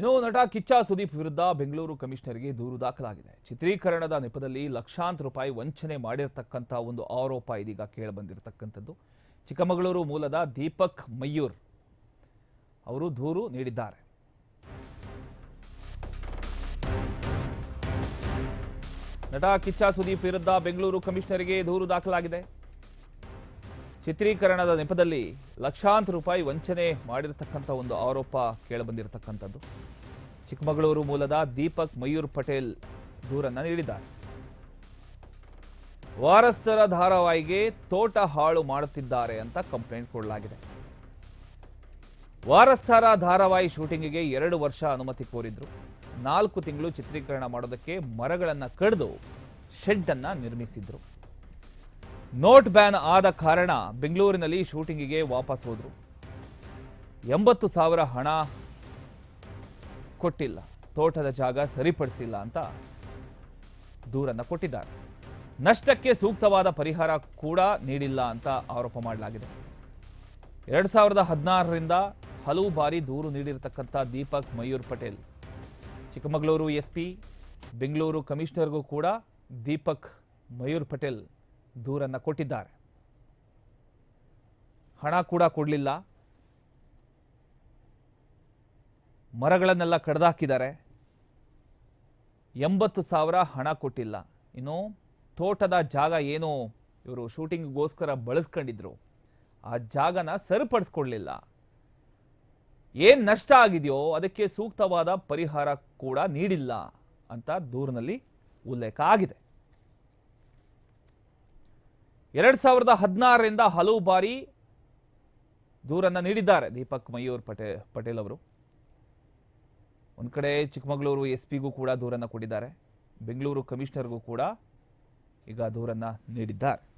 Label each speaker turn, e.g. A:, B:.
A: ಇನ್ನು ನಟ ಕಿಚ್ಚ ಸುದೀಪ್ ವಿರುದ್ಧ ಬೆಂಗಳೂರು ಕಮಿಷನರ್ಗೆ ದೂರು ದಾಖಲಾಗಿದೆ. ಚಿತ್ರೀಕರಣದ ನೆಪದಲ್ಲಿ ಲಕ್ಷಾಂತರ ರೂಪಾಯಿ ವಂಚನೆ ಮಾಡಿರತಕ್ಕಂಥ ಒಂದು ಆರೋಪ ಇದೀಗ ಕೇಳಬಂದಿರತಕ್ಕಂಥದ್ದು. ಚಿಕ್ಕಮಗಳೂರು ಮೂಲದ ದೀಪಕ್ ಮಯೂರ್ ಅವರು ದೂರು ನೀಡಿದ್ದಾರೆ. ನಟ ಕಿಚ್ಚ ಸುದೀಪ್ ವಿರುದ್ಧ ಬೆಂಗಳೂರು ಕಮಿಷನರ್ಗೆ ದೂರು ದಾಖಲಾಗಿದೆ. ಚಿತ್ರೀಕರಣದ ನೆಪದಲ್ಲಿ ಲಕ್ಷಾಂತರ ರೂಪಾಯಿ ವಂಚನೆ ಮಾಡಿರತಕ್ಕಂಥ ಒಂದು ಆರೋಪ ಕೇಳಬಂದಿರತಕ್ಕಂಥದ್ದು. ಚಿಕ್ಕಮಗಳೂರು ಮೂಲದ ದೀಪಕ್ ಮಯೂರ್ ಪಟೇಲ್ ದೂರನ್ನು ನೀಡಿದ್ದಾರೆ. ವಾರಸ್ಥರ ಧಾರಾವಾಹಿಗೆ ತೋಟ ಹಾಳು ಮಾಡುತ್ತಿದ್ದಾರೆ ಅಂತ ಕಂಪ್ಲೇಂಟ್ ಕೊಡಲಾಗಿದೆ. ವಾರಸ್ಥರ ಧಾರಾವಾಹಿ ಶೂಟಿಂಗಿಗೆ ಎರಡು ವರ್ಷ ಅನುಮತಿ ಕೋರಿದ್ರು. ನಾಲ್ಕು ತಿಂಗಳು ಚಿತ್ರೀಕರಣ ಮಾಡೋದಕ್ಕೆ ಮರಗಳನ್ನು ಕಡಿದು ಶೆಡ್ ಅನ್ನ ನಿರ್ಮಿಸಿದ್ರು. ನೋಟ್ ಬ್ಯಾನ್ ಆದ ಕಾರಣ ಬೆಂಗಳೂರಿನಲ್ಲಿ ಶೂಟಿಂಗಿಗೆ ವಾಪಸ್ ಹೋದರು. ಎಂಬತ್ತು ಸಾವಿರ ಹಣ ಕೊಟ್ಟಿಲ್ಲ. ತೋಟದ ಜಾಗ ಸರಿಪಡಿಸಿಲ್ಲ ಅಂತ ದೂರನ್ನು ಕೊಟ್ಟಿದ್ದಾರೆ. ನಷ್ಟಕ್ಕೆ ಸೂಕ್ತವಾದ ಪರಿಹಾರ ಕೂಡ ನೀಡಿಲ್ಲ ಅಂತ ಆರೋಪ ಮಾಡಲಾಗಿದೆ. ಎರಡು ಸಾವಿರದ ಹದಿನಾರರಿಂದ ಹಲವು ಬಾರಿ ದೂರು ನೀಡಿರತಕ್ಕಂಥ ದೀಪಕ್ ಮಯೂರ್ ಪಟೇಲ್. ಚಿಕ್ಕಮಗಳೂರು ಎಸ್ಪಿ, ಬೆಂಗಳೂರು ಕಮಿಷನರ್ಗೂ ಕೂಡ ದೀಪಕ್ ಮಯೂರ್ ಪಟೇಲ್ ದೂರನ್ನ ಕೊಟ್ಟಿದ್ದಾರೆ. ಹಣ ಕೂಡ ಕೊಡಲಿಲ್ಲ. ಮರಗಳನ್ನೆಲ್ಲ ಕಡ್ದಾಕಿದ್ದಾರೆ. ಎಂಬತ್ತು ಸಾವಿರ ಹಣ ಕೊಟ್ಟಿಲ್ಲ. ಇನ್ನು ತೋಟದ ಜಾಗ ಏನು? ಇವರು ಶೂಟಿಂಗ್ಗೋಸ್ಕರ ಬಳಸ್ಕೊಂಡಿದ್ರು. ಆ ಜಾಗನ ಸರಿಪಡಿಸ್ಕೊಡ್ಲಿಲ್ಲ. ಏನು ನಷ್ಟ ಆಗಿದೆಯೋ ಅದಕ್ಕೆ ಸೂಕ್ತವಾದ ಪರಿಹಾರ ಕೂಡ ನೀಡಿಲ್ಲ ಅಂತ ದೂರಿನಲ್ಲಿ ಉಲ್ಲೇಖ ಆಗಿದೆ. ಎರಡ್ ಸಾವಿರದ ಹದಿನಾರರಿಂದ ಹಲವು ಬಾರಿ ದೂರನ್ನ ನೀಡಿದ್ದಾರೆ ದೀಪಕ್ ಮಯೂರ್ ಪಟೇ, ಪಟೇಲ್ ಅವರು. ಒಂದು ಕಡೆ ಚಿಕ್ಕಮಗಳೂರು ಎಸ್ ಪಿಗೂ ಕೂಡ ದೂರನ್ನ ಕೊಟ್ಟಿದ್ದಾರೆ. ಬೆಂಗಳೂರು ಕಮಿಷನರ್ಗೂ ಕೂಡ ಈಗ ದೂರನ್ನ ನೀಡಿದ್ದಾರೆ.